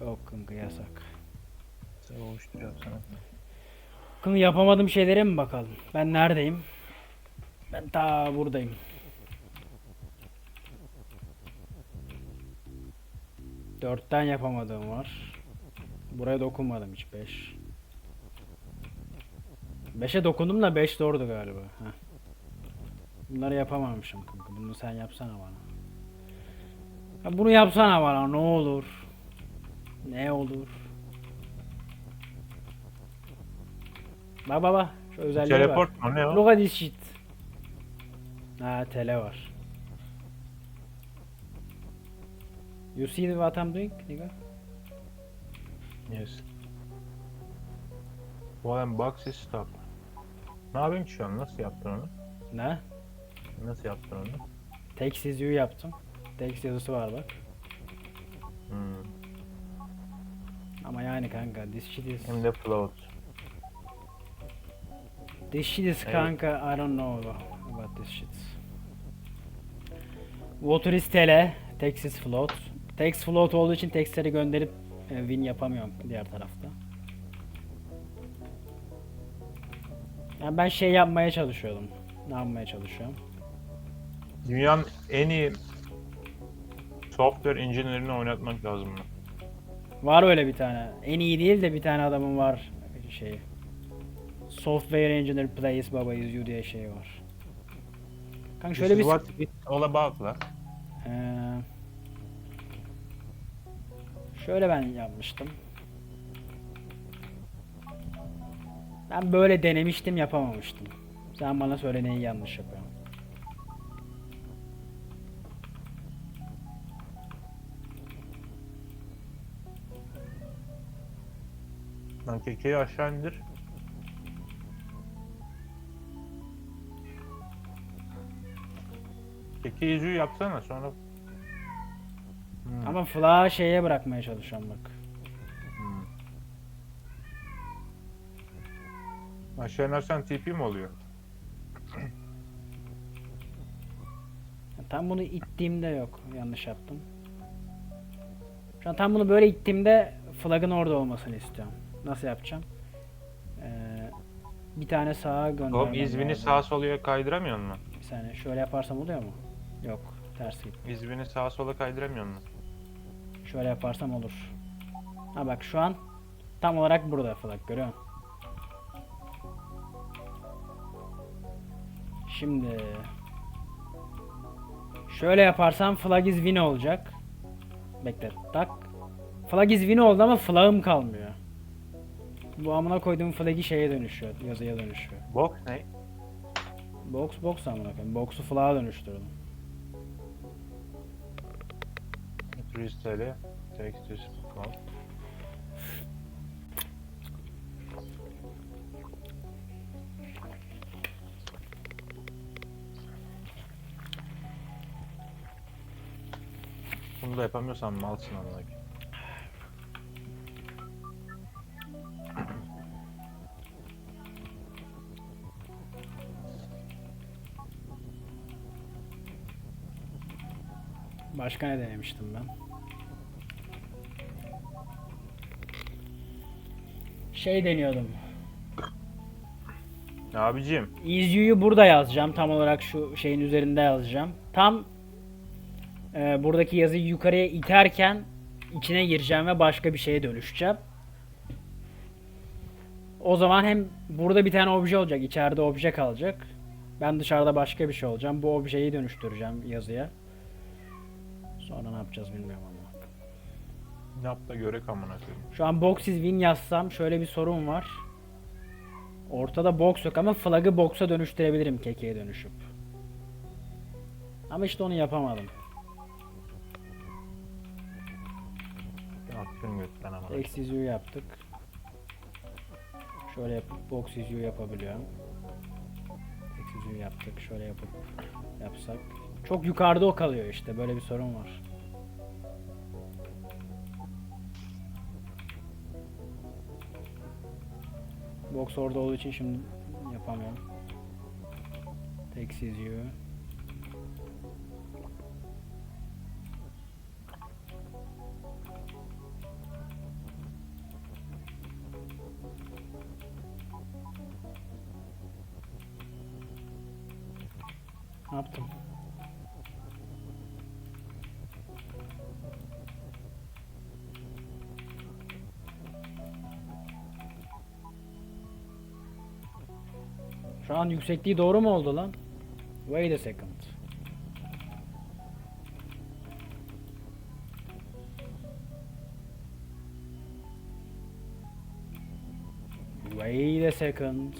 Yok kanka yasak. Sen oluşturuyor sana. Kanka yapamadığım şeylere mi bakalım? Ben neredeyim? Ben ta buradayım. Dörtten yapamadığım var. Buraya dokunmadım hiç. Beş. Beşe dokundum da beş doğrudu galiba. Heh. Bunları yapamamışım kanka. Bunu sen yapsana bana. Ya bunu yapsana bana ne olur. Ne olur. Bak baba şu özelliğe bak. Teleport mu ne o? Look at this shit. Ha tele var. You see what I'm doing nigga? Yes. One box is stop. Ne ki şu an? Nasıl yaptın onu? Ne? Nasıl yaptın onu? Text is you yaptım. Text yazısı var bak. Hmm. Ama yani kanka this shit is Hem de float. this shit is Evet. kanka I don't know about this shit. Water is tele, text is float. Text float olduğu için textleri gönderip e, win yapamıyorum diğer tarafta. Yani ben şey yapmaya çalışıyordum. Ne yapmaya çalışıyorum? Dünyanın en iyi software engineerini oynatmak lazım mı? Var öyle bir tane. En iyi değil de bir tane adamın var şey. Software Engineer Plays Baba is you diye şey var. Kanka şöyle bir This what all about la. Ee, şöyle ben yapmıştım. Ben böyle denemiştim yapamamıştım. Sen bana söyle neyi yanlış yapıyorum. Lan kekeyi aşağı indir. Keke yüzüğü yapsana sonra. Hmm, Ama flağı şeye bırakmaya çalışıyorum bak. hmm. Aşağı inersen TP mi oluyor? Tam bunu ittiğimde yok. Yanlış yaptım. Şu an tam bunu böyle ittiğimde flagın orada olmasını istiyorum. Nasıl yapacağım? Ee, bir tane sağa göndermem Hop izbini lazım. sağa sola kaydıramıyor mu? Bir saniye şöyle yaparsam oluyor mu? Yok ters git. İzbini sağa sola kaydıramıyor mu? Şöyle yaparsam olur. Ha bak şu an tam olarak burada flag görüyor musun? Şimdi şöyle yaparsam flag is win olacak. Bekle tak. Flag is win oldu ama flag'ım kalmıyor. Bu amına koyduğum flag'i şeye dönüşüyor, yazıya dönüşüyor. Box ne? Box box amına koyayım. Box'u flag'a dönüştürdüm. 300 TL. Text is float. Bunu da yapamıyorsan malsın amına koyayım. Başka ne denemiştim ben? Şey deniyordum. Abicim EasyU'yu burada yazacağım. Tam olarak şu şeyin üzerinde yazacağım. Tam e, buradaki yazıyı yukarıya iterken içine gireceğim ve başka bir şeye dönüşeceğim. O zaman hem burada bir tane obje olacak, içeride obje kalacak. Ben dışarıda başka bir şey olacağım. Bu objeyi dönüştüreceğim yazıya. Sonra ne yapacağız bilmiyorum ama. yap da görek amına koyayım. Şu an box is win yazsam şöyle bir sorun var. Ortada box yok ama flag'ı box'a dönüştürebilirim kekeye dönüşüp. Ama işte onu yapamadım. Aksiyon göster amına. X you yaptık. Şöyle yapıp box you yapabiliyorum. X you yaptık. Şöyle yapıp yapsak. Çok yukarıda o kalıyor işte. Böyle bir sorun var. Box orada olduğu için şimdi yapamıyorum. Takes is. Ne yaptım? Şu an yüksekliği doğru mu oldu lan? Wait a second. Wait a second.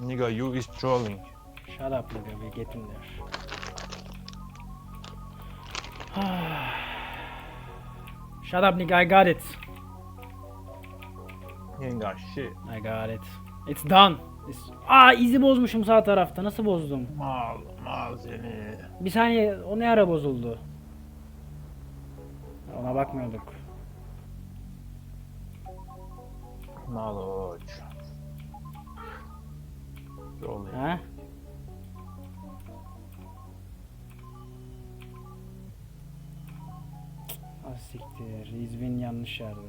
Nigga, you is trolling. Shut up nigga, we're getting there. Shut up nigga, I got it. You ain't got shit. I got it. It's done. It's... Aa izi bozmuşum sağ tarafta. Nasıl bozdum? Mal, mal seni. Bir saniye o ne ara bozuldu? Ona bakmıyorduk. Mal oç. Trolling. Ha? Ah siktir. İzmin yanlış yerde.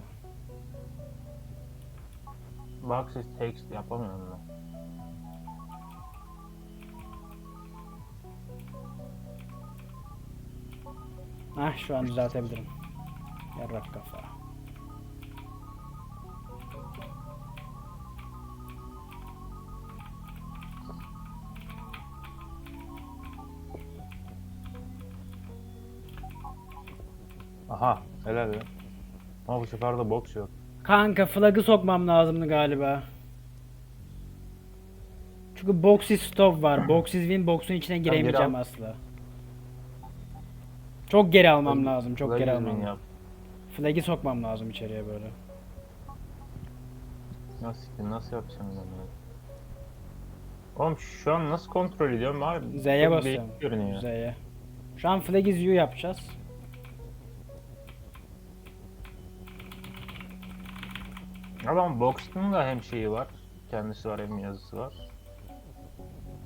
Siz text yapamıyorum ben. Hah şu an düzeltebilirim. Yarrak kafa. Helal be. Ama bu sefer de box yok. Kanka flag'ı sokmam lazımdı galiba. Çünkü boxy stop var. Boxy win box'un içine giremeyeceğim al. asla. Çok geri almam lazım. Çok geri almam. yap. Flag'i sokmam lazım içeriye böyle. Nasıl, nasıl yapacağım ben bunu? Oğlum şu an nasıl kontrol ediyorum abi? Z'ye basıyorum. Z'ye. Şu an flag is you yapacağız. Ama Box'un da hem şeyi var. Kendisi var hem yazısı var.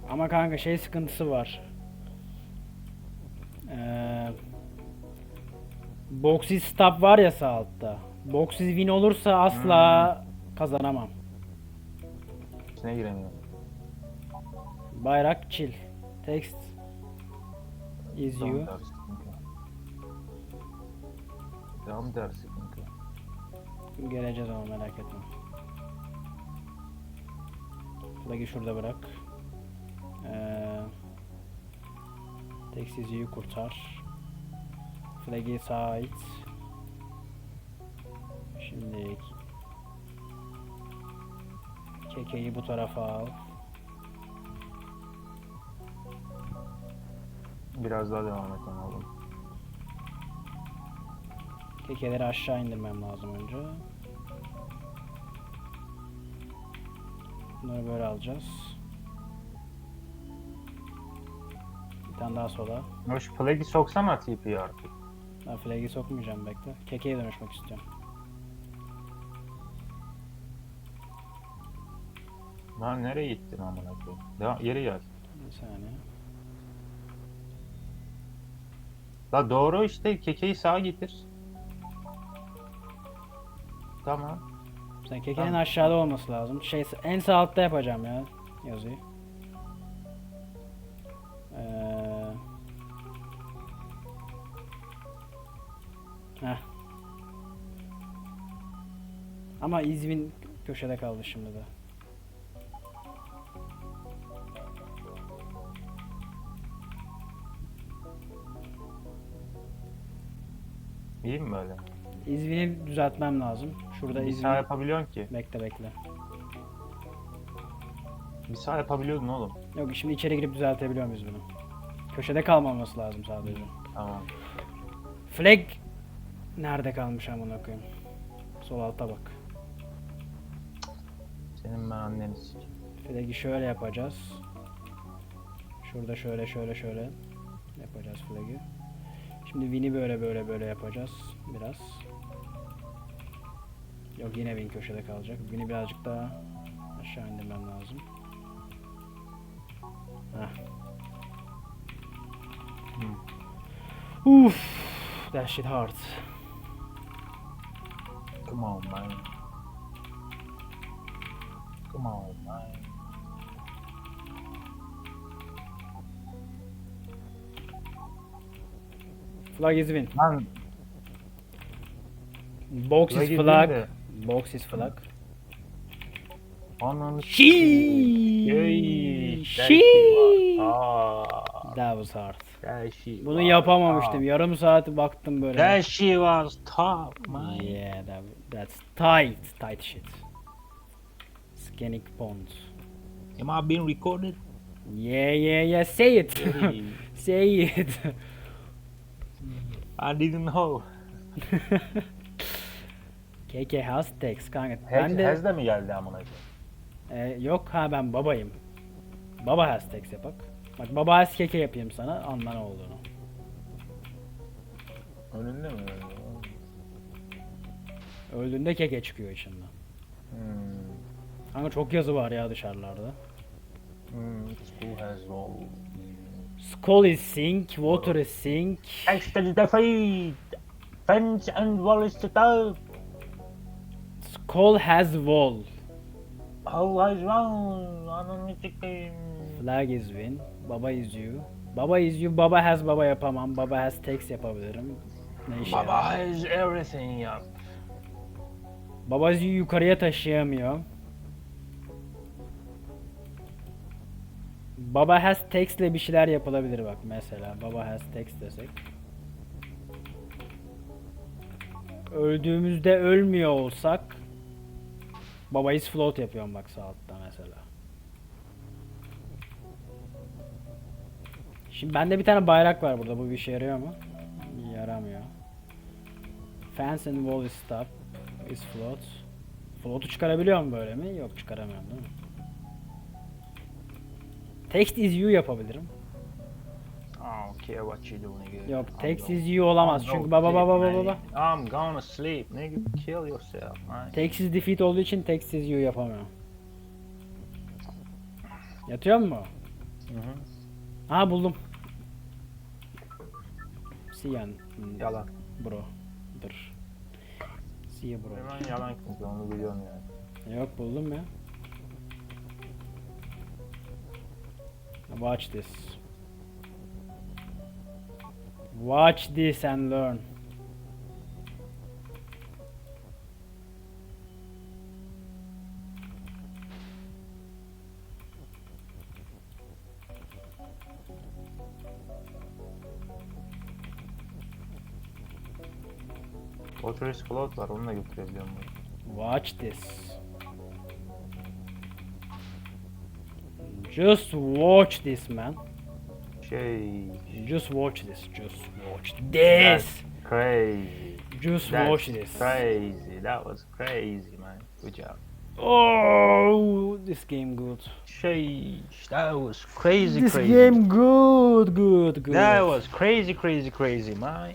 Ama kanka şey sıkıntısı var. Ee, Boxy stop var ya sağ altta. Boxy win olursa asla kazanamam. İçine giremiyor. Bayrak chill. Text is Tam you. çünkü. Tam tersi çünkü. Geleceğiz ama merak etme. Flag'i şurada bırak. Ee, you kurtar. Flag'i sağa it. Şimdi kekeyi bu tarafa al. Biraz daha devam etmem lazım. Kekeleri aşağı indirmem lazım önce. Bunları böyle alacağız. Bir tane daha sola. Şu flag'i soksana TP'ye artık. Ben flag'i sokmayacağım bekle. Kekeye dönüşmek istiyorum. Lan nereye gittin amına koyayım? Devam, geri gel. Bir saniye. La doğru işte kekeyi sağa getir. Tamam. Sen kekenin Tamam. aşağıda olması lazım. Şey en sağ altta yapacağım ya yazıyı. Ee... Heh. Ama İzmir köşede kaldı şimdi de. İyi mi böyle? İzmir'i düzeltmem lazım. Şurada Bir sağ İzmir. yapabiliyorsun ki. Bekle bekle. Bir sağ yapabiliyordun oğlum. Yok şimdi içeri girip düzeltebiliyor muyuz bunu? Köşede kalmaması lazım sadece. Tamam. Flag Nerede kalmış amına koyayım? Sol alta bak. Senin ben anneni sikeyim. Flag'i şöyle yapacağız. Şurada şöyle şöyle şöyle yapacağız flag'i. Şimdi Win'i böyle böyle böyle yapacağız biraz. Yok yine Win köşede kalacak. Win'i birazcık daha aşağı indirmem lazım. Heh. Uf, that shit hard. Come on man. Come on man. Flag is win. Lan Box is flag. Box is flag. ananı. Aa, That was hard. that shit Bunu yapamamıştım. Yarım saat baktım böyle. That shit was tough man. Yeah, that, that's tight, tight shit. Scanning pond. Am I being recorded? Yeah, yeah, yeah. Say it. Hey, Say it. I didn't know. KK has text kanka. Hez, Ben de Hez de mi geldi amına koyayım? e, yok ha ben babayım. Baba has text yapak. Bak baba has KK yapayım sana anla ne olduğunu. Önünde mi? Öldüğünde keke çıkıyor içinden. Hmm. Kanka çok yazı var ya dışarılarda. Hmm. Has no. Skull is sink, water is sink. Extra defeat. Fence and wall is the top. Skull has wall. How has wrong? Ananı sikeyim. Flag is win. Baba is you. Baba is you. Baba has baba yapamam. Baba has text yapabilirim. Ne işe Baba yarar? has everything ya. Baba is you yukarıya taşıyamıyor. Baba has text ile bir şeyler yapılabilir bak mesela. Baba has text desek. Öldüğümüzde ölmüyor olsak Baba is float yapıyorum bak sağ altta mesela. Şimdi bende bir tane bayrak var burada. Bu bir işe yarıyor mu? Yaramıyor. Fence and wall is stop. Is float. Float'u çıkarabiliyor mu böyle mi? Yok çıkaramıyorum değil mi? Text is you yapabilirim. I don't care what you do nigga. Yok I'm you olamaz. I'm Çünkü baba baba baba baba. I'm gonna sleep nigga. Kill yourself man. Text is defeat olduğu için text is you yapamıyorum. Yatıyor mu? Hı hı. Aha buldum. Siyan. Yalan. Bro. Dur. See bro. Hemen yalan çünkü onu biliyorum yani. Yok buldum ya. Watch this. Watch this and learn. İs float var onu da götürebiliyorum. Watch this. Just watch this man. Şey. Just watch this. Just watch this. Crazy. Just That's watch this. crazy. That was crazy man. Good job. Oh, this game good. Şey. That was crazy This crazy. game good, good, good. That was crazy crazy crazy man.